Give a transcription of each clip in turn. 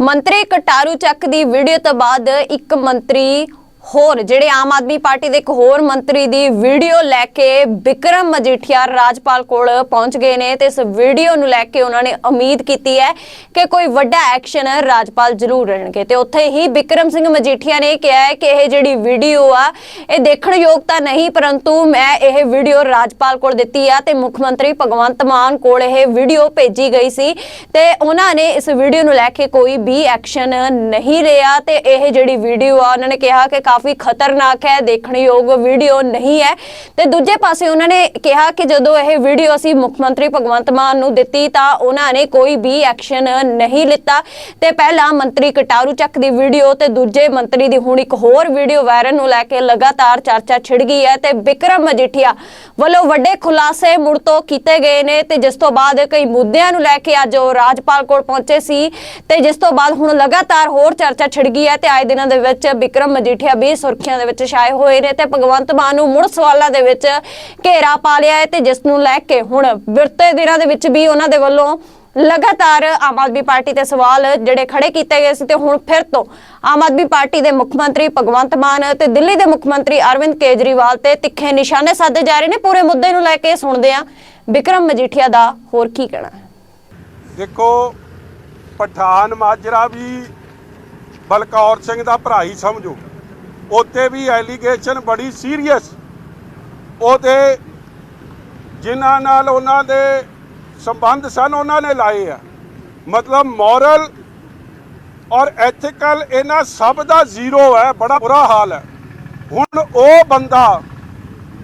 ਮੰਤਰੀ ਕਟਾਰੂ ਚੱਕ ਦੀ ਵੀਡੀਓ ਤੋਂ ਬਾਅਦ ਇੱਕ ਮੰਤਰੀ ਹੋਰ ਜਿਹੜੇ ਆਮ ਆਦਮੀ ਪਾਰਟੀ ਦੇ ਇੱਕ ਹੋਰ ਮੰਤਰੀ ਦੀ ਵੀਡੀਓ ਲੈ ਕੇ ਬਿਕਰਮ ਮਜੀਠੀਆ ਰਾਜਪਾਲ ਕੋਲ ਪਹੁੰਚ ਗਏ ਨੇ ਤੇ ਇਸ ਵੀਡੀਓ ਨੂੰ ਲੈ ਕੇ ਉਹਨਾਂ ਨੇ ਉਮੀਦ ਕੀਤੀ ਹੈ ਕਿ ਕੋਈ ਵੱਡਾ ਐਕਸ਼ਨ ਰਾਜਪਾਲ ਜ਼ਰੂਰ ਲੈਣਗੇ। ਤੇ ਉੱਥੇ ਹੀ ਬਿਕਰਮ ਸਿੰਘ ਮਜੀਠੀਆ ਨੇ ਕਿਹਾ ਹੈ ਕਿ ਇਹ ਜਿਹੜੀ ਵੀਡੀਓ ਆ, ਇਹ ਦੇਖਣ ਯੋਗ ਤਾਂ ਨਹੀਂ, ਪਰੰਤੂ ਮੈਂ ਇਹ ਵੀਡੀਓ ਰਾਜਪਾਲ ਕੋਲ ਦਿੱਤੀ ਆ ਤੇ ਮੁੱਖ ਮੰਤਰੀ ਭਗਵੰਤ ਮਾਨ ਕੋਲ ਇਹ ਵੀਡੀਓ ਭੇਜੀ ਗਈ ਸੀ। ਤੇ ਉਹਨਾਂ ਨੇ ਇਸ ਵੀਡੀਓ ਨੂੰ ਲੈ ਕੇ ਕੋਈ ਵੀ ਐਕਸ਼ਨ ਨਹੀਂ ਲਿਆ ਤੇ ਇਹ ਜਿਹੜੀ ਵੀਡੀਓ ਆ, ਉਹਨਾਂ ਨੇ ਕਿਹਾ ਕਿ ਕਾਫੀ ਖਤਰਨਾਕ ਹੈ, ਦੇਖਣਯੋਗ ਵੀਡੀਓ ਨਹੀਂ ਹੈ। ਤੇ ਦੂਜੇ ਪਾਸੇ ਉਹਨਾਂ ਨੇ ਕਿਹਾ ਕਿ ਜਦੋਂ ਇਹ ਵੀਡੀਓ ਅਸੀਂ ਮੁੱਖ ਮੰਤਰੀ ਭਗਵੰਤ ਮਾਨ ਨੂੰ ਦਿੱਤੀ ਤਾਂ ਉਹਨਾਂ ਨੇ ਕੋਈ ਵੀ ਐਕਸ਼ਨ ਨਹੀਂ ਲਿੱਤਾ। ਤੇ ਪਹਿਲਾਂ ਮੰਤਰੀ ਕਟਾਰੂ ਚੱਕ ਦੀ ਵੀਡੀਓ ਤੇ ਦੂਜੇ ਮੰਤਰੀ ਦੀ ਹੁਣ ਇੱਕ ਹੋਰ ਵੀਡੀਓ ਵਾਇਰਲ ਨੂੰ ਲੈ ਕੇ ਲਗਾਤਾਰ ਚਰਚਾ ਛਿੜ ਗਈ ਹੈ ਤੇ ਵਿਕਰਮ ਮਜੀਠੀਆ ਵੱਲੋਂ ਵੱਡੇ ਖੁਲਾਸੇ ਮੁੜ ਤੋਂ ਕੀਤੇ ਗਏ ਨੇ ਤੇ ਜਿਸ ਤੋਂ ਬਾਅਦ ਕਈ ਮੁੱਦਿਆਂ ਨੂੰ ਲੈ ਕੇ ਅੱਜ ਉਹ ਰਾਜਪਾਲ ਕੋਲ ਪਹੁੰਚੇ ਸੀ। ਤੇ ਜਿਸ ਤੋਂ ਬਾਅਦ ਹੁਣ ਲਗਾਤਾਰ ਹੋਰ ਚਰਚਾ ਛਿੜ ਗਈ ਹੈ ਤੇ ਆਏ ਦਿਨਾਂ ਦੇ ਵਿੱਚ ਵਿਕਰਮ ਮਜੀਠੀਆ ਵੀ ਸੁਰਖੀਆਂ ਦੇ ਵਿੱਚ ਛਾਏ ਹੋਏ ਨੇ ਤੇ ਭਗਵੰਤ ਮਾਨ ਨੂੰ ਮੁੜ ਸਵਾਲਾਂ ਦੇ ਵਿੱਚ ਘੇਰਾ ਪਾ ਲਿਆ ਹੈ ਤੇ ਜਿਸ ਨੂੰ ਲੈ ਕੇ ਹੁਣ ਬਿਰਤੇ ਦਿਨਾਂ ਦੇ ਵਿੱਚ ਵੀ ਉਹਨਾਂ ਦੇ ਵੱਲੋਂ ਲਗਾਤਾਰ ਆਮ ਆਦਮੀ ਪਾਰਟੀ ਤੇ ਸਵਾਲ ਜਿਹੜੇ ਖੜੇ ਕੀਤੇ ਗਏ ਸੀ ਤੇ ਹੁਣ ਫਿਰ ਤੋਂ ਆਮ ਆਦਮੀ ਪਾਰਟੀ ਦੇ ਮੁੱਖ ਮੰਤਰੀ ਭਗਵੰਤ ਮਾਨ ਤੇ ਦਿੱਲੀ ਦੇ ਮੁੱਖ ਮੰਤਰੀ ਅਰਵਿੰਦ ਕੇਜਰੀਵਾਲ ਤੇ ਤਿੱਖੇ ਨਿਸ਼ਾਨੇ ਸਾਧੇ ਜਾ ਰਹੇ ਨੇ। ਪੂਰੇ ਮੁੱਦੇ ਨੂੰ ਲੈ ਕੇ ਸੁਣਦੇ ਆ ਵਿਕਰਮ ਮਜੀਠੀਆ ਦਾ ਹੋਰ ਕੀ ਕਹਿਣਾ ਦੇਖੋ, ਪਠਾਨ ਮਾਜਰਾ ਵੀ ਬਲਕੌਰ ਸਿੰਘ ਦਾ ਭਰਾ ਹੀ ਸਮਝੋ। ਉੱਥੇ ਵੀ ਐਲੀਗੇਸ਼ਨ ਬੜੀ ਸੀਰੀਅਸ ਉਹਦੇ ਜਿਨ੍ਹਾਂ ਨਾਲ ਉਹਨਾਂ ਦੇ ਸੰਬੰਧ ਸਨ, ਉਹਨਾਂ ਨੇ ਲਾਏ ਆ। ਮਤਲਬ ਮੋਰਲ ਔਰ ਐਥੀਕਲ ਇਹਨਾਂ ਸਭ ਦਾ ਜ਼ੀਰੋ ਹੈ, ਬੜਾ ਬੁਰਾ ਹਾਲ ਹੈ। ਹੁਣ ਉਹ ਬੰਦਾ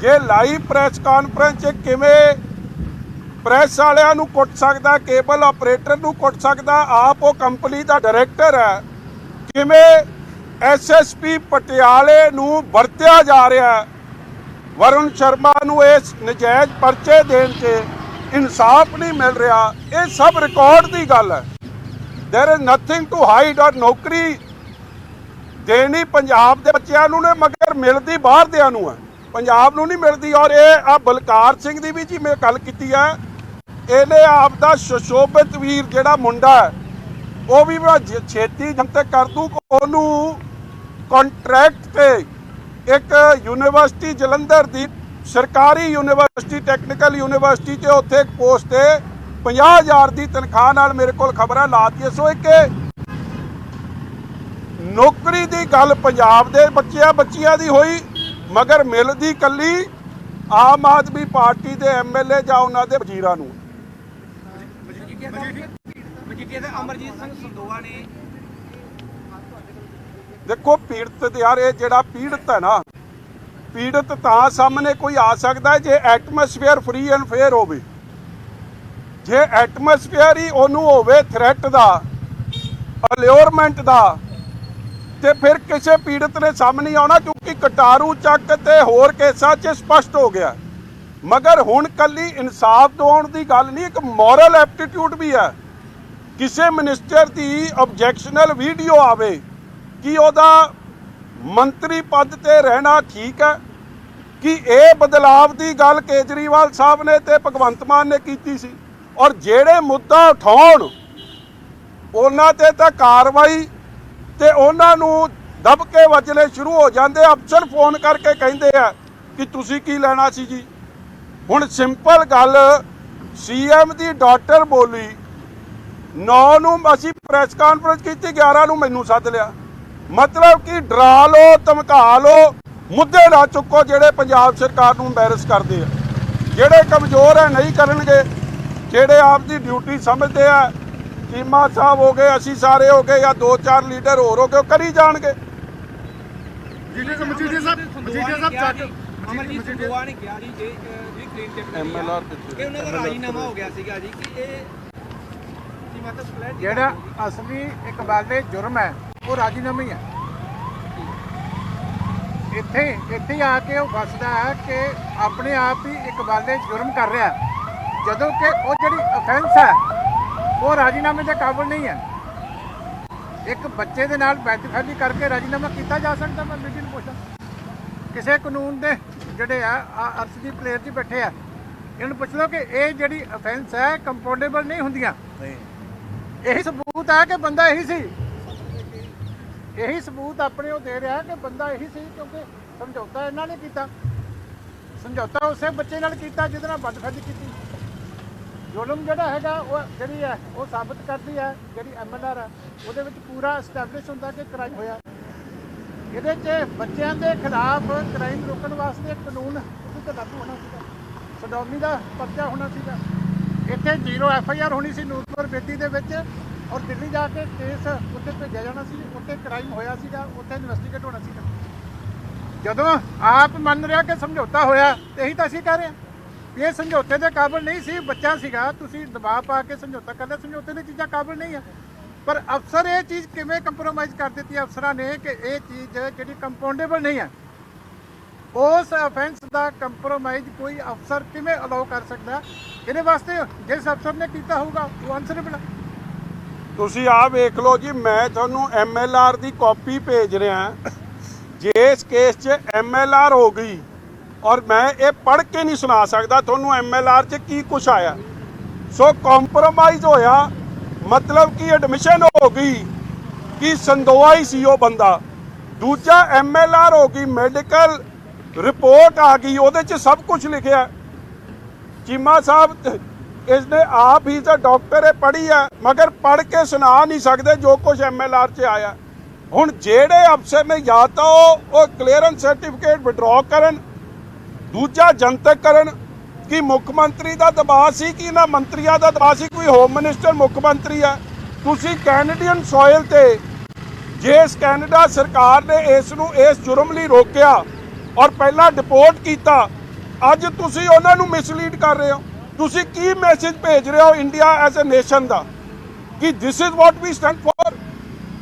ਜੇ ਲਾਈਵ ਪ੍ਰੈਸ ਕਾਨਫਰੰਸ 'ਚ ਕਿਵੇਂ ਪ੍ਰੈਸ ਵਾਲਿਆਂ ਨੂੰ ਕੁੱਟ ਸਕਦਾ ਕੇਬਲ ਆਪਰੇਟਰ ਨੂੰ ਕੁੱਟ ਸਕਦਾ, ਆਪ ਉਹ ਕੰਪਨੀ ਦਾ ਡਾਇਰੈਕਟਰ ਹੈ, ਕਿਵੇਂ ਐਸਐਸਪੀ ਪਟਿਆਲੇ ਨੂੰ ਵਰਤਿਆ ਜਾ ਰਿਹਾ ਹੈ ਵਰੁਣ ਸ਼ਰਮਾ ਨੂੰ ਇਸ ਨਜਾਇਜ਼ ਪਰਚੇ ਦੇਣ 'ਚ ਇਨਸਾਫ ਨਹੀਂ ਮਿਲ ਰਿਹਾ ਇਹ ਸਭ ਰਿਕਾਰਡ ਦੀ ਗੱਲ ਹੈ there is nothing to hide ਔਰ ਨੌਕਰੀ ਦੇਣੀ ਪੰਜਾਬ ਦੇ ਬੱਚਿਆਂ ਨੂੰ ਨੇ ਮਗਰ ਮਿਲਦੀ ਬਾਹਰ ਦਿਆਂ ਨੂੰ ਹੈ ਪੰਜਾਬ ਨੂੰ ਨਹੀਂ ਮਿਲਦੀ ਔਰ ਇਹ ਆ ਬਲਕਾਰ ਸਿੰਘ ਦੀ ਵੀ ਜੀ ਮੈਂ ਗੱਲ ਕੀਤੀ ਹੈ ਇਹਨੇ ਆਪ ਦਾ ਸ਼ਸ਼ੋਭਿਤ ਵੀਰ ਜਿਹੜਾ ਮੁੰਡਾ ਹੈ ਉਹ ਵੀ ਮੈਂ ਛੇਤੀ ਜਨਤਕ ਕਰ ਦੂੰ ਕਿ ਉਹਨੂੰ ਕੰਟਰੈਕਟ ਤੇ ਇੱਕ ਯੂਨੀਵਰਸਿਟੀ ਜਲੰਧਰ ਦੀ ਸਰਕਾਰੀ ਯੂਨੀਵਰਸਿਟੀ ਟੈਕਨੀਕਲ ਯੂਨੀਵਰਸਿਟੀ 'ਚ ਉੱਥੇ ਇੱਕ ਪੋਸਟ ਤੇ 50000 ਦੀ ਤਨਖਾਹ ਨਾਲ ਮੇਰੇ ਕੋਲ ਖਬਰਾਂ ਲਾਤੀਆਂ ਸੋ ਇੱਕ ਨੌਕਰੀ ਦੀ ਗੱਲ ਪੰਜਾਬ ਦੇ ਬੱਚਿਆਂ ਬੱਚੀਆਂ ਦੀ ਹੋਈ, ਮਗਰ ਮਿਲਦੀ ਕੱਲੀ ਆਮ ਆਦਮੀ ਪਾਰਟੀ ਦੇ ਐਮਐਲਏ ਜਾਂ ਉਹਨਾਂ ਦੇ ਵਜ਼ੀਰਾਂ ਨੂੰ। ਮਜੀਠੀਆ ਤੇ ਅਮਰਜੀਤ ਸਿੰਘ ਸੰਦੋਆ ਨੇ ਦੇਖੋ, ਪੀੜਤ ਤੇ ਯਾਰ ਇਹ ਜਿਹੜਾ ਪੀੜਤ ਹੈ ਨਾ, ਪੀੜਤ ਤਾਂ ਸਾਹਮਣੇ ਕੋਈ ਆ ਸਕਦਾ ਜੇ ਐਟਮੋਸਫੇਅਰ ਫ੍ਰੀ ਐਂਡ ਫੇਅਰ ਹੋਵੇ। ਜੇ ਐਟਮੋਸਫੇਅਰ ਹੀ ਉਹਨੂੰ ਹੋਵੇ ਥ੍ਰੈਟ ਦਾ ਅਲਿਓਰਮੈਂਟ ਦਾ, ਤੇ ਫਿਰ ਕਿਸੇ ਪੀੜਤ ਨੇ ਸਾਹਮਣੇ ਆਉਣਾ ਕਿਉਂਕਿ ਕਟਾਰੂ ਚੱਕ ਤੇ ਹੋਰ ਕੇਸਾਂ 'ਚ ਸਪਸ਼ਟ ਹੋ ਗਿਆ। ਮਗਰ ਹੁਣ ਕੱਲੀ ਇਨਸਾਫ ਦਿਵਾਉਣ ਦੀ ਗੱਲ ਨਹੀਂ, ਇੱਕ ਮੋਰਲ ਐਪਟੀਟਿਊਡ ਵੀ ਹੈ। ਕਿਸੇ ਮਿਨਿਸਟਰ ਦੀ ਆਬਜੈਕਸ਼ਨਲ ਵੀਡੀਓ ਆਵੇ ਕਿ ਉਹਦਾ ਮੰਤਰੀ ਪਦ ਤੇ ਰਹਿਣਾ ਠੀਕ ਹੈ, ਕਿ ਇਹ ਬਦਲਾਵ ਦੀ ਗੱਲ ਕੇਜਰੀਵਾਲ ਸਾਹਿਬ ਨੇ ਤੇ ਭਗਵੰਤ ਮਾਨ ਨੇ ਕੀਤੀ ਸੀ। ਔਰ ਜਿਹੜੇ ਮੁੱਦਾ ਉਠਾਉਣ, ਉਹਨਾਂ ਤੇ ਤਾਂ ਕਾਰਵਾਈ ਤੇ ਉਹਨਾਂ ਨੂੰ ਦਬ ਕੇ ਵਜਲੇ ਸ਼ੁਰੂ ਹੋ ਜਾਂਦੇ ਅਫਸਰ ਫੋਨ ਕਰਕੇ ਕਹਿੰਦੇ ਆ ਕਿ ਤੁਸੀਂ ਕੀ ਲੈਣਾ ਸੀ ਜੀ? ਹੁਣ ਸਿੰਪਲ ਗੱਲ ਸੀਐਮ ਦੀ ਡਾਟਰ ਬੋਲੀ 9 ਨੂੰ ਅਸੀਂ ਪ੍ਰੈਸ ਕਾਨਫਰੰਸ ਕੀਤੀ 11 ਨੂੰ ਮੈਨੂੰ ਸੱਦ ਲਿਆ। ਮਤਲਬ ਕਿ ਡਰਾ ਲਓ ਧਮਕਾ ਲਓ ਮੁੱਦੇ ਨਾ ਚੁੱਕੋ ਜਿਹੜੇ ਪੰਜਾਬ ਸਰਕਾਰ ਨੂੰ ਐਮਬੈਰਸ ਕਰਦੇ ਆ। ਜਿਹੜੇ ਕਮਜ਼ੋਰ ਹੈ ਨਹੀਂ ਕਰਨਗੇ। ਜਿਹੜੇ ਆਪ ਦੀ ਡਿਊਟੀ ਸਮਝਦੇ ਆ ਚੀਮਾ ਸਾਹਿਬ ਹੋ ਗਏ ਅਸੀਂ ਸਾਰੇ ਹੋ ਗਏ ਜਾਂ ਦੋ ਚਾਰ ਲੀਡਰ ਹੋਰ ਹੋ ਗਏ ਉਹ ਕਰੀ ਜਾਣਗੇ। ਸਾਹਿਬ ਮਜੀਠੀਆ ਸਾਹਿਬ ਮਜੀਠੀਆ ਸਾਹਿਬ ਚੱਕ। ਅਮਰਜੀਤ ਸੰਦੋਆ ਨੇ ਕਿਹਾ ਜੀ ਜੇ ਵੀ ਕਲੀਨ ਚਿੱਟ MLR ਕਿ ਉਹਨਾਂ ਦਾ ਰਾਜੀਨਾਮਾ ਹੋ ਗਿਆ ਸੀਗਾ ਜੀ ਕਿ ਇਹ ਜਿਹੜਾ ਅਸਲੀ ਇਕਬਾਲ ਦੇ ਜੁਰਮ ਹੈ, ਉਹ ਰਾਜੀਨਾਮਾ ਹੀ ਹੈ। ਇੱਥੇ ਇੱਥੇ ਆ ਕੇ ਉਹ ਫਸਦਾ ਹੈ ਕਿ ਆਪਣੇ ਆਪ ਹੀ ਇੱਕ ਦੇ ਜੁਰਮ ਕਰ ਰਿਹਾ ਹੈ। ਜਦੋਂ ਕਿ ਉਹ ਜਿਹੜੀ ਅਫੈਂਸ ਹੈ, ਉਹ ਰਾਜੀਨਾਮੇ ਦੇ ਕਾਬਿਲ ਨਹੀਂ ਹੈ। ਇੱਕ ਬੱਚੇ ਦੇ ਨਾਲ ਬੈਦਖਲੀ ਕਰਕੇ ਰਾਜੀਨਾਮਾ ਕੀਤਾ ਜਾ ਸਕਦਾ, ਮੈਂ ਬੀਬੀ ਨੂੰ ਪੁੱਛਾਂ ਕਿਸੇ ਕਾਨੂੰਨ ਦੇ ਜਿਹੜੇ ਆ ਆ ਅਰਸ਼ਦੀਪ ਪਲੇਅਰ ਜੀ ਬੈਠੇ ਆ, ਇਹਨਾਂ ਨੂੰ ਪੁੱਛ ਲਓ ਕਿ ਇਹ ਜਿਹੜੀ ਅਫੈਂਸ ਹੈ ਕੰਪੋਰਟੇਬਲ ਨਹੀਂ ਹੁੰਦੀਆਂ? ਇਹੀ ਸਬੂਤ ਹੈ ਕਿ ਬੰਦਾ ਇਹੀ ਸੀ। ਇਹੀ ਸਬੂਤ ਆਪਣੇ ਉਹ ਦੇ ਰਿਹਾ ਕਿ ਬੰਦਾ ਇਹੀ ਸੀ ਕਿਉਂਕਿ ਸਮਝੌਤਾ ਇਹਨਾਂ ਨੇ ਕੀਤਾ। ਸਮਝੌਤਾ ਉਸੇ ਬੱਚੇ ਨਾਲ ਕੀਤਾ ਜਿਹਦੇ ਨਾਲ ਬਦਫੈਲੀ ਕੀਤੀ। ਜ਼ੁਲਮ ਜਿਹੜਾ ਹੈਗਾ, ਉਹ ਜਿਹੜੀ ਹੈ, ਉਹ ਸਾਬਤ ਕਰਦੀ ਹੈ, ਜਿਹੜੀ ਐਮਐਲਆਰ ਹੈ, ਉਹਦੇ ਵਿੱਚ ਪੂਰਾ ਐਸਟੈਬਲਿਸ਼ ਹੁੰਦਾ ਕਿ ਕ੍ਰਾਈਮ ਹੋਇਆ। ਇਹਦੇ 'ਚ ਬੱਚਿਆਂ ਦੇ ਖਿਲਾਫ ਕ੍ਰਾਈਮ ਰੋਕਣ ਵਾਸਤੇ ਕਾਨੂੰਨ ਉਹਦੇ ਤੇ ਲਾਗੂ ਹੋਣਾ ਸੀਗਾ। ਸਡੌਮੀ ਦਾ ਪਰਚਾ ਹੋਣਾ ਸੀਗਾ। ਇੱਥੇ ਜ਼ੀਰੋ ਐਫ ਆਈ ਆਰ ਹੋਣੀ ਸੀ ਨੂਰਪੁਰ ਬੇਦੀ ਦੇ ਵਿੱਚ ਔਰ ਦਿੱਲੀ ਜਾ ਕੇ ਕੇਸ ਉੱਥੇ ਭੇਜਿਆ ਜਾਣਾ ਸੀ ਉੱਥੇ ਕ੍ਰਾਈਮ ਹੋਇਆ ਸੀਗਾ, ਉੱਥੇ ਇਨਵੈਸਟੀਗੇਟ ਹੋਣਾ ਸੀਗਾ। ਜਦੋਂ ਆਪ ਮੰਨ ਰਿਹਾ ਕਿ ਸਮਝੌਤਾ ਹੋਇਆ, ਇਹੀ ਤਾਂ ਅਸੀਂ ਕਹਿ ਰਹੇ ਹਾਂ। ਇਹ ਸਮਝੌਤੇ ਦੇ ਕਾਬਲ ਨਹੀਂ ਸੀ, ਬੱਚਾ ਸੀਗਾ, ਤੁਸੀਂ ਦਬਾਅ ਪਾ ਕੇ ਸਮਝੌਤਾ ਕਰਦੇ ਸਮਝੌਤੇ ਦੀ ਚੀਜ਼ਾਂ ਕਾਬਲ ਨਹੀਂ ਆ। ਪਰ ਅਫਸਰ ਇਹ ਚੀਜ਼ ਕਿਵੇਂ ਕੰਪਰੋਮਾਈਜ਼ ਕਰ ਦਿੱਤੀ ਅਫਸਰਾਂ ਨੇ ਕਿ ਇਹ ਚੀਜ਼ ਜਿਹੜੀ ਕੰਪਾਉਂਡੇਬਲ ਨਹੀਂ ਹੈ ਉਸ ਅਫੈਂਸ ਦਾ ਕੰਪਰੋਮਾਈਜ਼ ਕੋਈ ਅਫਸਰ ਕਿਵੇਂ ਅਲਾਉ ਕਰ ਸਕਦਾ ਇਹਦੇ ਵਾਸਤੇ ਜਿਸ ਅਫਸਰ ਨੇ ਕੀਤਾ ਹੋਊਗਾ, ਉਹ ਆਨਸਰੇਬਲ ਤੁਸੀਂ ਆਹ ਵੇਖ ਲਓ ਜੀ, ਮੈਂ ਤੁਹਾਨੂੰ ਐਮਐਲਆਰ ਦੀ ਕਾਪੀ ਭੇਜ ਰਿਹਾ ਜੇ ਕੇਸ 'ਚ ਐਮਐਲਆਰ ਹੋ ਗਈ ਔਰ ਮੈਂ ਇਹ ਪੜ੍ਹ ਕੇ ਨਹੀਂ ਸੁਣਾ ਸਕਦਾ ਤੁਹਾਨੂੰ ਐਮਐਲਆਰ 'ਚ ਕੀ ਕੁਝ ਆਇਆ। ਸੋ ਕੰਪਰੋਮਾਈਜ਼ ਹੋਇਆ, ਮਤਲਬ ਕਿ ਐਡਮਿਸ਼ਨ ਹੋ ਗਈ ਕਿ ਸੰਦੋਆ ਹੀ ਸੀ ਉਹ ਬੰਦਾ। ਦੂਜਾ ਐਮਐਲਆਰ ਹੋ ਗਈ ਮੈਡੀਕਲ ਰਿਪੋਰਟ ਆ ਗਈ, ਉਹਦੇ 'ਚ ਸਭ ਕੁਝ ਲਿਖਿਆ। ਚੀਮਾ ਸਾਹਿਬ ਤ- ਇਸਨੇ ਆਪ ਹੀ ਤਾਂ ਡਾਕਟਰ ਹੈ ਪੜ੍ਹੀ ਹੈ ਮਗਰ ਪੜ੍ਹ ਕੇ ਸੁਣਾ ਨਹੀਂ ਸਕਦੇ ਜੋ ਕੁਝ ਐਮਐਲਆਰ 'ਚ ਆਇਆ। ਹੁਣ ਜਿਹੜੇ ਅਫਸਰ ਨੇ ਜਾਂ ਤਾਂ ਉਹ ਕਲੀਅਰੈਂਸ ਸਰਟੀਫਿਕੇਟ ਵਿਡਰਾਅ ਕਰਨ, ਦੂਜਾ ਜਨਤਕ ਕਰਨ, ਕਿ ਮੁੱਖ ਮੰਤਰੀ ਦਾ ਦਬਾਅ ਸੀ ਕਿ ਇਹਨਾਂ ਮੰਤਰੀਆਂ ਦਾ ਦਬਾਅ ਸੀ, ਕੋਈ ਹੋਮ ਮਿਨਿਸਟਰ ਮੁੱਖ ਮੰਤਰੀ ਹੈ ਤੁਸੀਂ ਕੈਨੇਡੀਅਨ ਸੋਇਲ ਤੇ ਜਿਸ ਕੈਨੇਡਾ ਸਰਕਾਰ ਨੇ ਇਸ ਨੂੰ ਇਸ ਜੁਰਮ ਲਈ ਰੋਕਿਆ ਔਰ ਪਹਿਲਾਂ ਡਿਪੋਰਟ ਕੀਤਾ। ਅੱਜ ਤੁਸੀਂ ਉਹਨਾਂ ਨੂੰ ਮਿਸਲੀਡ ਕਰ ਰਹੇ ਹੋ। ਤੁਸੀਂ ਕੀ ਮੈਸੇਜ ਭੇਜ ਰਹੇ ਹੋ ਇੰਡੀਆ ਐਜ਼ ਅ ਨੇਸ਼ਨ ਦਾ? ਕਿ this is what we stand for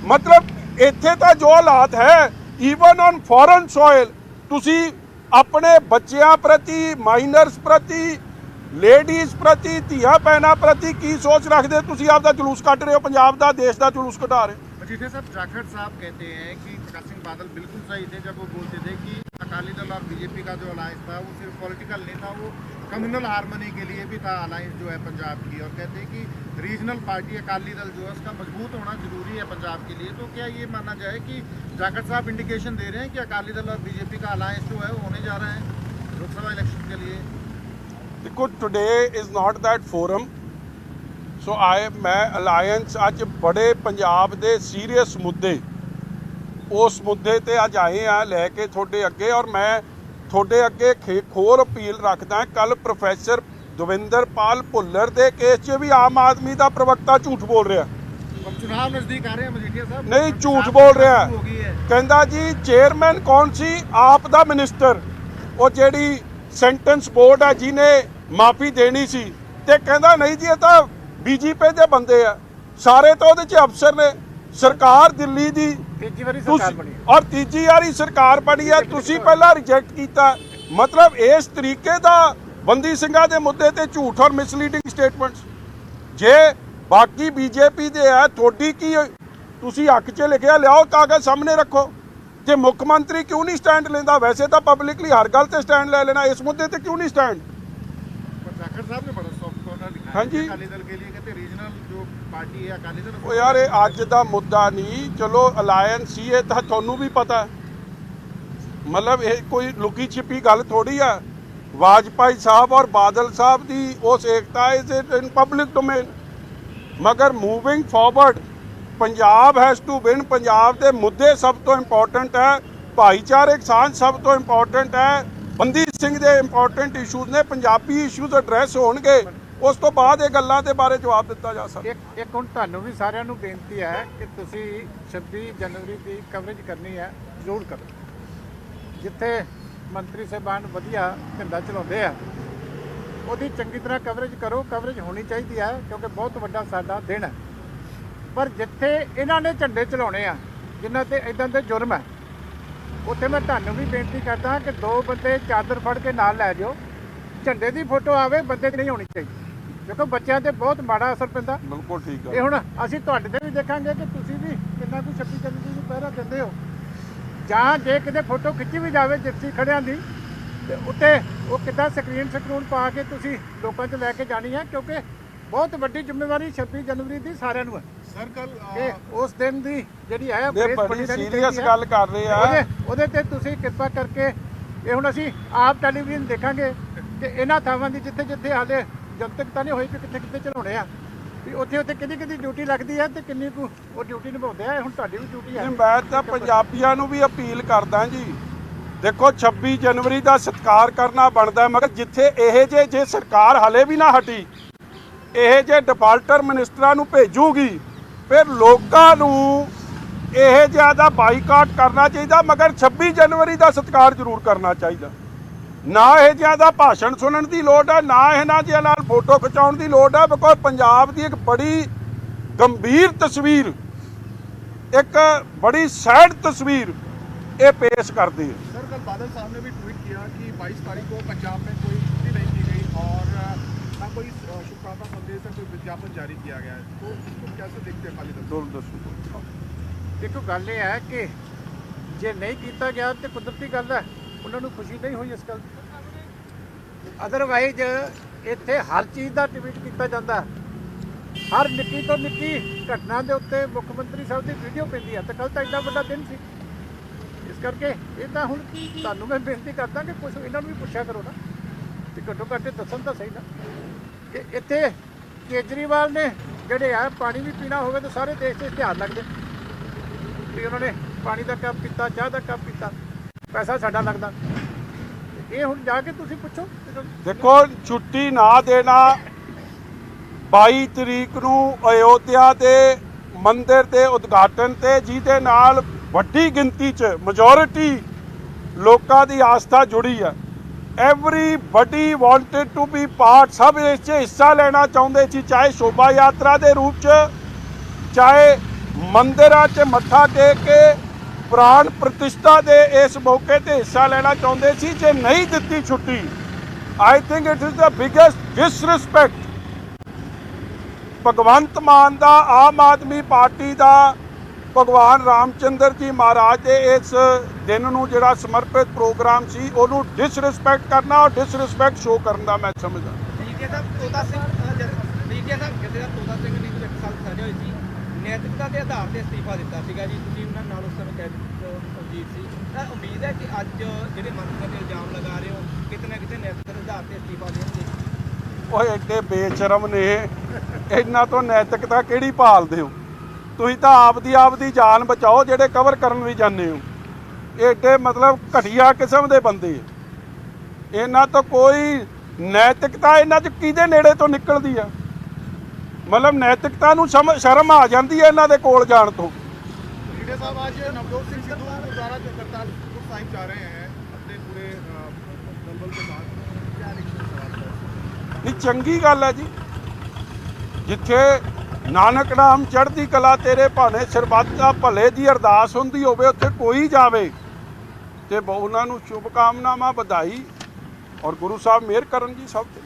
ਮਤਲਬ ਇੱਥੇ ਤਾਂ ਜੋ ਹਾਲਾਤ ਹੈ ਈਵਨ ਔਨ ਫੋਰਨ ਸੋਇਲ ਤੁਸੀਂ ਆਪਣੇ ਬੱਚਿਆਂ ਪ੍ਰਤੀ ਮਾਈਨਰਸ ਪ੍ਰਤੀ ਲੇਡੀਜ਼ ਪ੍ਰਤੀ ਧੀਆਂ ਭੈਣਾਂ ਪ੍ਰਤੀ ਕੀ ਸੋਚ ਰੱਖਦੇ ਤੁਸੀਂ ਆਪਦਾ ਜਲੂਸ ਕੱਢ ਰਹੇ ਹੋ, ਪੰਜਾਬ ਦਾ, ਦੇਸ਼ ਦਾ ਜਲੂਸ ਕਢਾ ਰਹੇ मजीठे साहब जाखड़ साहब कहते हैं कि प्रकाश सिंह बादल बिल्कुल सही थे जब वो बोलते थे कि अकाली दल और बीजेपी का जो अलायंस था, वो सिर्फ़ पॉलिटिकल नहीं था, वो कम्युनल हारमोनी के लिए भी था अलायंस जो है पंजाब की। और कहते हैं कि रीजनल पार्टी अकाली दल जो है, उसका मज़बूत होना ज़रूरी है पंजाब के लिए। तो क्या ये माना जाए कि जाखड़ साहब इंडिकेशन दे रहे हैं कि अकाली दल और बीजेपी का अलायंस जो है, वो होने जा रहा है लोकसभा इलेक्शन के लिए? देखो today is not that forum so ਆਏ ਮੈਂ ਅਲਾਈਅੰਸ ਅੱਜ ਬੜੇ ਪੰਜਾਬ ਦੇ ਸੀਰੀਅਸ ਮੁੱਦੇ ਉਸ ਮੁੱਦੇ ਤੇ ਅੱਜ ਆਏ ਆ ਲੈ ਕੇ ਤੁਹਾਡੇ ਅੱਗੇ ਔਰ ਮੈਂ ਤੁਹਾਡੇ ਅੱਗੇ ਖੋਰ ਅਪੀਲ ਰੱਖਦਾ ਕੱਲ ਪ੍ਰੋਫੈਸਰ ਦਵਿੰਦਰਪਾਲ ਭੁੱਲਰ ਦੇ ਕੇਸ 'ਚ ਵੀ ਆਮ ਆਦਮੀ ਦਾ ਪ੍ਰਵਕਤਾ ਝੂਠ ਬੋਲ ਰਿਹਾ। ਚੁਣਾਵ ਨਜ਼ਦੀਕ ਆ ਰਹੇ ਮਜੀਠੀਆ ਸਾਹਿਬ। ਨਹੀਂ ਝੂਠ ਬੋਲ ਰਿਹਾ। ਕਹਿੰਦਾ ਜੀ ਚੇਅਰਮੈਨ ਕੌਣ ਸੀ? ਆਪ ਦਾ ਮਿਨਿਸਟਰ ਉਹ ਜਿਹੜੀ ਸੈਂਟੈਂਸ ਬੋਰਡ ਹੈ ਜਿਹਨੇ ਮਾਫੀ ਦੇਣੀ ਸੀ। ਤੇ ਕਹਿੰਦਾ ਨਹੀਂ ਜੀ ਇਹ ਤਾਂ ਬੀਜੇਪੀ ਦੇ ਬੰਦੇ ਆ। ਸਾਰੇ ਤਾਂ ਉਹਦੇ 'ਚ ਅਫਸਰ ਨੇ। ਸਰਕਾਰ ਦਿੱਲੀ ਦੀ ਔਰ ਤੀਜੀ ਵਾਰੀ ਸਰਕਾਰ ਬਣੀ ਆ। ਤੁਸੀਂ ਪਹਿਲਾਂ ਰਿਜੈਕਟ ਕੀਤਾ। ਮਤਲਬ ਇਸ ਤਰੀਕੇ ਦਾ ਬੰਦੀ ਸਿੰਘਾਂ ਦੇ ਮੁੱਦੇ ਤੇ ਝੂਠ ਔਰ ਮਿਸਲੀਡਿੰਗ ਸਟੇਟਮੈਂਟਸ ਜੇ ਬਾਕੀ ਬੀਜੇਪੀ ਦੇ ਆ ਤੁਹਾਡੀ ਕੀ ਤੁਸੀਂ ਹੱਕ 'ਚ ਲਿਖਿਆ ਲਿਆਓ ਕਾਗਜ਼ ਸਾਹਮਣੇ ਰੱਖੋ। ਜੇ ਮੁੱਖ ਮੰਤਰੀ ਕਿਉਂ ਨਹੀਂ ਸਟੈਂਡ ਲੈਂਦਾ? ਵੈਸੇ ਤਾਂ ਪਬਲਿਕਲੀ ਹਰ ਗੱਲ ਤੇ ਸਟੈਂਡ ਲੈ ਲੈਣਾ। ਇਸ ਮੁੱਦੇ ਤੇ ਕਿਉਂ ਨਹੀਂ ਸਟੈਂਡ ਡਾਕਟਰ ਸਾਹਿਬ ਨੇ ਬੜਾ ਸੌਫਟ ਕੋਰਨਰ ਲਿਖਾਇਆ ਹਾਂਜੀ। ਅਕਾਲੀ ਦਲ ਕੇ ਲਈ ਪਾਰਟੀ ਹੈ, ਅਕਾਲੀ ਦਲ ਉਹ ਯਾਰ, ਇਹ ਅੱਜ ਦਾ ਮੁੱਦਾ ਨਹੀਂ। ਚਲੋ ਅਲਾਈਅੰਸ ਹੀ ਇਹ ਤਾਂ ਤੁਹਾਨੂੰ ਵੀ ਪਤਾ। ਮਤਲਬ ਇਹ ਕੋਈ ਲੁਕੀ ਛਿਪੀ ਗੱਲ ਥੋੜੀ ਆ। ਵਾਜਪਾਈ ਸਾਹਿਬ ਔਰ ਬਾਦਲ ਸਾਹਿਬ ਦੀ ਉਸ ਏਕਤਾ ਇਸ ਇਨ ਪਬਲਿਕ ਡੋਮੇਨ ਮਗਰ moving forward Punjab has to win Punjab ਦੇ ਮੁੱਦੇ ਸਭ ਤੋਂ ਇੰਪੋਰਟੈਂਟ ਹੈ। ਭਾਈਚਾਰਕ ਸਾਂਝ ਸਭ ਤੋਂ ਇੰਪੋਰਟੈਂਟ ਹੈ। ਬੰਦੀ ਸਿੰਘ ਦੇ ਇੰਪੋਰਟੈਂਟ ਇਸ਼ੂਜ਼ ਨੇ। ਪੰਜਾਬੀ ਇਸ਼ੂਜ਼ ਐਡਰੈਸ ਹੋਣਗੇ। ਉਸ ਤੋਂ ਬਾਅਦ ਇਹ ਗੱਲਾਂ ਦੇ ਬਾਰੇ ਜਵਾਬ ਦਿੱਤਾ ਜਾ ਸਕਦਾ। ਇੱਕ ਇੱਕ ਹੁਣ ਤੁਹਾਨੂੰ ਵੀ ਸਾਰਿਆਂ ਨੂੰ ਬੇਨਤੀ ਹੈ ਕਿ ਤੁਸੀਂ 26 ਜਨਵਰੀ ਦੀ ਕਵਰੇਜ ਕਰਨੀ ਹੈ, ਜ਼ਰੂਰ ਕਰੋ। ਜਿੱਥੇ ਮੰਤਰੀ ਸਾਹਿਬਾਨ ਵਧੀਆ ਝੰਡਾ ਚਲਾਉਂਦੇ ਆ, ਉਹਦੀ ਚੰਗੀ ਤਰ੍ਹਾਂ ਕਵਰੇਜ ਕਰੋ। ਕਵਰੇਜ ਹੋਣੀ ਚਾਹੀਦੀ ਹੈ, ਕਿਉਂਕਿ ਬਹੁਤ ਵੱਡਾ ਸਾਡਾ ਦਿਨ ਹੈ। ਪਰ ਜਿੱਥੇ ਇਹਨਾਂ ਨੇ ਝੰਡੇ ਚਲਾਉਣੇ ਆ, ਜਿਨ੍ਹਾਂ ਤੇ ਇਦਾਂ ਦੇ ਜੁਰਮ ਹੈ, ਉੱਥੇ ਮੈਂ ਤੁਹਾਨੂੰ ਵੀ ਬੇਨਤੀ ਕਰਦਾ ਕਿ ਦੋ ਬੰਦੇ ਚਾਦਰ ਫੜ ਕੇ ਨਾਲ ਲੈ ਜਾਓ। ਝੰਡੇ ਦੀ ਫੋਟੋ ਆਵੇ, ਬੰਦੇ ਦੀ ਨਹੀਂ ਹੋਣੀ ਚਾਹੀਦੀ। ਦੇਖੋ ਬੱਚਿਆਂ ਤੇ ਬਹੁਤ ਮਾੜਾ ਅਸਰ ਪੈਂਦਾ। ਬਿਲਕੁਲ ਠੀਕ ਆ ਇਹ ਹੁਣ ਅਸੀਂ ਤੁਹਾਡੇ ਤੇ ਵੀ ਦੇਖਾਂਗੇ ਕਿ ਤੁਸੀਂ ਵੀ ਕਿੰਨਾ ਕੁ ਛੱਪੀ ਚੱਲੀ ਨੂੰ ਪਹਿਰਾ ਦਿੰਦੇ ਹੋ। ਜਾਂ ਜੇ ਕਿਤੇ ਫੋਟੋ ਖਿੱਚੀ ਵੀ ਜਾਵੇ ਜਿੱਥੇ ਖੜਿਆਂ ਦੀ ਤੇ ਉੱਤੇ ਉਹ ਕਿੱਦਾਂ ਸਕਰੀਨ ਸਕਰੂਨ ਪਾ ਕੇ ਤੁਸੀਂ ਲੋਕਾਂ 'ਚ ਲੈ ਕੇ ਜਾਣੀ ਹੈ ਕਿਉਂਕਿ ਬਹੁਤ ਵੱਡੀ ਜ਼ਿੰਮੇਵਾਰੀ 26 ਜਨਵਰੀ ਦੀ ਸਾਰਿਆਂ ਨੂੰ ਸਰ ਕੱਲ ਉਸ ਦਿਨ ਦੀ ਜਿਹੜੀ ਹੈ ਇਹ ਬੜੀ ਸੀਰੀਅਸ ਗੱਲ ਕਰ ਰਹੇ ਆ। ਉਹਦੇ ਤੇ ਤੁਸੀਂ ਕਿਰਪਾ ਕਰਕੇ ਇਹ ਹੁਣ ਅਸੀਂ ਆਪ ਟੈਲੀਵਿਜ਼ਨ ਦੇਖਾਂਗੇ ਕਿ ਇਹਨਾਂ ਥਾਵਾਂ ਦੀ ਜਿੱਥੇ ਜਿੱਥੇ ਹਾਲੇ ਜਨਤਕ ਤਾਂ ਨਹੀਂ ਹੋਈ ਕਿ ਕਿੱਥੇ ਕਿੱਥੇ ਚਲਾਉਣੇ ਆ। ਵੀ ਉੱਥੇ ਉੱਥੇ ਕਿਹਦੀ ਕਿਹਦੀ ਡਿਊਟੀ ਲੱਗਦੀ ਹੈ ਤੇ ਕਿੰਨੀ ਕੁ ਉਹ ਡਿਊਟੀ ਨਿਭਾਉਂਦੇ ਆ ਹੁਣ ਤੁਹਾਡੀ ਵੀ ਡਿਊਟੀ ਹੈ ਮੈਂ ਤਾਂ ਪੰਜਾਬੀਆਂ ਨੂੰ ਵੀ ਅਪੀਲ ਕਰਦਾ ਜੀ। ਦੇਖੋ 26 ਜਨਵਰੀ ਦਾ ਸਤਿਕਾਰ ਕਰਨਾ ਬਣਦਾ ਮਗਰ ਜਿੱਥੇ ਇਹ ਜੇ ਜੇ ਸਰਕਾਰ ਹਲੇ ਵੀ ਨਾ ਹਟੀ, ਇਹ ਜੇ ਡਿਫਾਲਟਰ ਮਿਨਿਸਟਰਾਂ ਨੂੰ ਭੇਜੂਗੀ, ਫਿਰ ਲੋਕਾਂ ਨੂੰ ਇਹ ਜ਼ਿਆਦਾ ਬਾਈਕਾਟ ਕਰਨਾ ਚਾਹੀਦਾ, ਮਗਰ 26 ਜਨਵਰੀ ਦਾ ਸਤਿਕਾਰ ਜ਼ਰੂਰ ਕਰਨਾ ਚਾਹੀਦਾ। ਨਾ ਇਹ ਜਿਆਦਾ ਭਾਸ਼ਣ ਸੁਣਨ ਦੀ ਲੋੜ ਹੈ ਨਾ ਇਹਨਾਂ ਜਿਹਾ ਨਾਲ ਫੋਟੋ ਖਿਚਾਉਣ ਦੀ ਲੋੜ ਹੈ ਬਿਕੋਜ਼ ਪੰਜਾਬ ਦੀ ਇੱਕ ਬੜੀ ਗੰਭੀਰ ਤਸਵੀਰ ਇੱਕ ਬੜੀ ਸੈਡ ਤਸਵੀਰ ਇਹ ਪੇਸ਼ ਕਰਦੇ ਹੈ सर कल बादल साहब ने भी ट्वीट किया कि 22 तारीख को पंजाब में कोई छुट्टी नहीं की गई और अ, ना कोई अ, शुभकामना संदेश या कोई विज्ञापन जारी किया गया है तो इसको कैसे देखते हैं अकाली दल ਦੋਲ ਦੱਸੋ ਦੇਖੋ ਗੱਲ ਇਹ ਹੈ ਕਿ ਜੇ ਨਹੀਂ ਕੀਤਾ ਗਿਆ ਤੇ ਕੁਦਰਤੀ ਗੱਲ ਹੈ ਉਹਨਾਂ ਨੂੰ ਖੁਸ਼ੀ ਨਹੀਂ ਹੋਈ ਇਸ ਗੱਲ ਦੀ। ਅਦਰਵਾਈਜ਼ ਇੱਥੇ ਹਰ ਚੀਜ਼ ਦਾ ਟਵੀਟ ਕੀਤਾ ਜਾਂਦਾ। ਹਰ ਨਿੱਕੀ ਤੋਂ ਨਿੱਕੀ ਘਟਨਾ ਦੇ ਉੱਤੇ ਮੁੱਖ ਮੰਤਰੀ ਸਾਹਿਬ ਦੀ ਵੀਡੀਓ ਪੈਂਦੀ ਹੈ ਤੇ ਕੱਲ ਤਾਂ ਇੰਨਾ ਵੱਡਾ ਦਿਨ ਸੀ। ਇਸ ਕਰਕੇ ਇਹ ਤਾਂ ਹੁਣ ਤੁਹਾਨੂੰ ਮੈਂ ਬੇਨਤੀ ਕਰਦਾ ਕਿ ਕੁਝ ਇਹਨਾਂ ਨੂੰ ਵੀ ਪੁੱਛਿਆ ਕਰੋ ਨਾ ਤੇ ਘੱਟੋ ਘੱਟ ਦੱਸਣ ਤਾਂ ਸਹੀ ਨਾ। ਕਿ ਇੱਥੇ ਕੇਜਰੀਵਾਲ ਨੇ ਜਿਹੜੇ ਆ ਪਾਣੀ ਵੀ ਪੀਣਾ ਹੋਵੇ ਤਾਂ ਸਾਰੇ ਦੇਸ਼ 'ਚ ਧਿਆਨ ਲੱਗਦੇ। ਵੀ ਉਹਨਾਂ ਨੇ ਪਾਣੀ ਦਾ ਕੱਪ ਪੀਤਾ ਚਾਹ ਦਾ ਕੱਪ ਪੀਤਾ ਪੈਸਾ ਸਾਡਾ ਲੱਗਦਾ। ਇਹ ਹੁਣ ਜਾ ਕੇ ਤੁਸੀਂ ਪੁੱਛੋ। ਦੇਖੋ, ਛੁੱਟੀ ਨਾ ਦੇਣਾ। 22 ਤਰੀਕ ਨੂੰ ਅਯੋਧਿਆ ਦੇ ਮੰਦਿਰ ਦੇ ਉਦਘਾਟਨ ਤੇ, ਜਿਹਦੇ ਨਾਲ ਵੱਡੀ ਗਿਣਤੀ 'ਚ ਮੈਜੋਰਿਟੀ ਲੋਕਾਂ ਦੀ ਆਸਥਾ ਜੁੜੀ ਹੈ everybody wanted to be part ਸਭ ਇਸ 'ਚ ਹਿੱਸਾ ਲੈਣਾ ਚਾਹੁੰਦੇ ਸੀ, ਚਾਹੇ ਸ਼ੋਭਾ ਯਾਤਰਾ ਦੇ ਰੂਪ 'ਚ, ਚਾਹੇ ਮੰਦਿਰਾਂ 'ਚ ਮੱਥਾ ਟੇਕ ਕੇ ਪ੍ਰਾਣ ਪ੍ਰਤਿਸ਼ਠਾ ਦੇ ਇਸ ਮੌਕੇ ਤੇ ਹਿੱਸਾ ਲੈਣਾ ਚਾਹੁੰਦੇ ਸੀ, ਜੇ ਨਹੀਂ ਦਿੱਤੀ ਛੁੱਟੀ I think it is the biggest disrespect Bhagwant Mann the, Aam Aadmi party ਦਾ, ਭਗਵਾਨ ਰਾਮਚੰਦਰ ਜੀ ਮਹਾਰਾਜ ਦੇ ਇਸ ਦਿਨ ਨੂੰ ਜਿਹੜਾ ਸਮਰਪਿਤ ਪ੍ਰੋਗਰਾਮ ਸੀ, ਉਹਨੂੰ ਡਿਸਰਿਸਪੈਕਟ ਕਰਨਾ ਔਰ ਡਿਸਰਿਸਪੈਕਟ ਸ਼ੋ ਕਰਨ ਦਾ ਮੈਂ ਸਮਝਦਾ। ਡੀਕੇ ਸਾਹਿਬ, ਤੋਤਾ ਸਿੰਘ ਡੀਕੇ ਸਾਹਿਬ ਕਹਿੰਦੇ ਤੋਤਾ ਸਿੰਘ ਨੇ ਇੱਕ ਸਾਲ ਸਜ਼ਾ ਹੋਈ ਸੀ। ਨੈਤਿਕਤਾ ਦੇ ਆਧਾਰ ਤੇ ਅਸਤੀਫਾ ਦਿੱਤਾ ਸੀਗਾ ਜੀ। ਤੁਸੀਂ ਉਹਨਾਂ ਨਾਲ ਉਸ ਸਮੇਂ ਕੈਦ ਅਜੀਤ ਸੀ ਤਾਂ ਉਮੀਦ ਹੈ ਕਿ ਅੱਜ ਜਿਹੜੇ ਮੰਤਰੀਆਂ ਤੇ ਇਲਜ਼ਾਮ ਲਗਾ ਰਹੇ ਹੋ, ਕਿਤੇ ਨਾ ਕਿਤੇ ਨੈਤਿਕਤਾ ਦੇ ਆਧਾਰ ਤੇ ਅਸਤੀਫਾ ਦੇਣਗੇ। ਓਏ, ਐਡੇ ਬੇਸ਼ਰਮ ਨੇ ਇਹਨਾਂ ਤੋਂ ਨੈਤਿਕਤਾ ਕਿਹੜੀ ਭਾਲਦੇ ਹੋ? ਤੁਸੀਂ ਤਾਂ ਆਪਦੀ ਆਪਦੀ ਜਾਨ ਬਚਾਓ, ਜਿਹੜੇ ਕਵਰ ਕਰਨ ਵੀ ਜਾਂਦੇ ਹੋ। ਇਹ ਐਡੇ ਮਤਲਬ ਘਟੀਆ ਕਿਸਮ ਦੇ ਬੰਦੇ। ਇਹਨਾਂ ਤੋਂ ਕੋਈ ਨੈਤਿਕਤਾ ਇਹਨਾਂ 'ਚ ਕਿਹਦੇ ਨੇੜੇ ਤੋਂ ਨਿਕਲਦੀ ਆ? ਮਤਲਬ ਨੈਤਿਕਤਾ ਨੂੰ ਸ਼ਰਮ ਆ ਜਾਂਦੀ ਹੈ ਇਹਨਾਂ ਦੇ ਕੋਲ ਜਾਣ ਤੋਂ। ਲੀਡੇ ਸਾਹਿਬ ਅੱਜ ਨਵਜੋਤ ਸਿੰਘ ਸਿੱਧੂ ਗੁਰਦਾਰਾ ਕਰਤਾਰਪੁਰ ਸਾਹਿਬ ਜਾ ਰਹੇ ਹੈ। ਆਪਣੇ ਪੂਰੇ ਦਲਬਲ ਦੇ ਬਾਅਦ ਨਹੀਂ ਚੰਗੀ ਗੱਲ ਹੈ ਜੀ। ਜਿੱਥੇ ਨਾਨਕ ਨਾਮ ਚੜ੍ਹਦੀ ਕਲਾ ਤੇਰੇ ਭਾਣੇ ਸਰਬੱਤ ਦਾ ਭਲੇ ਦੀ ਅਰਦਾਸ ਹੁੰਦੀ ਹੋਵੇ ਉੱਥੇ ਕੋਈ ਜਾਵੇ। ਤੇ ਉਹਨਾਂ ਨੂੰ ਸ਼ੁਭ ਕਾਮਨਾਵਾਂ ਵਧਾਈ। ਔਰ ਗੁਰੂ ਸਾਹਿਬ ਮਿਹਰ ਕਰਨ ਜੀ ਸਭ ਤੇ।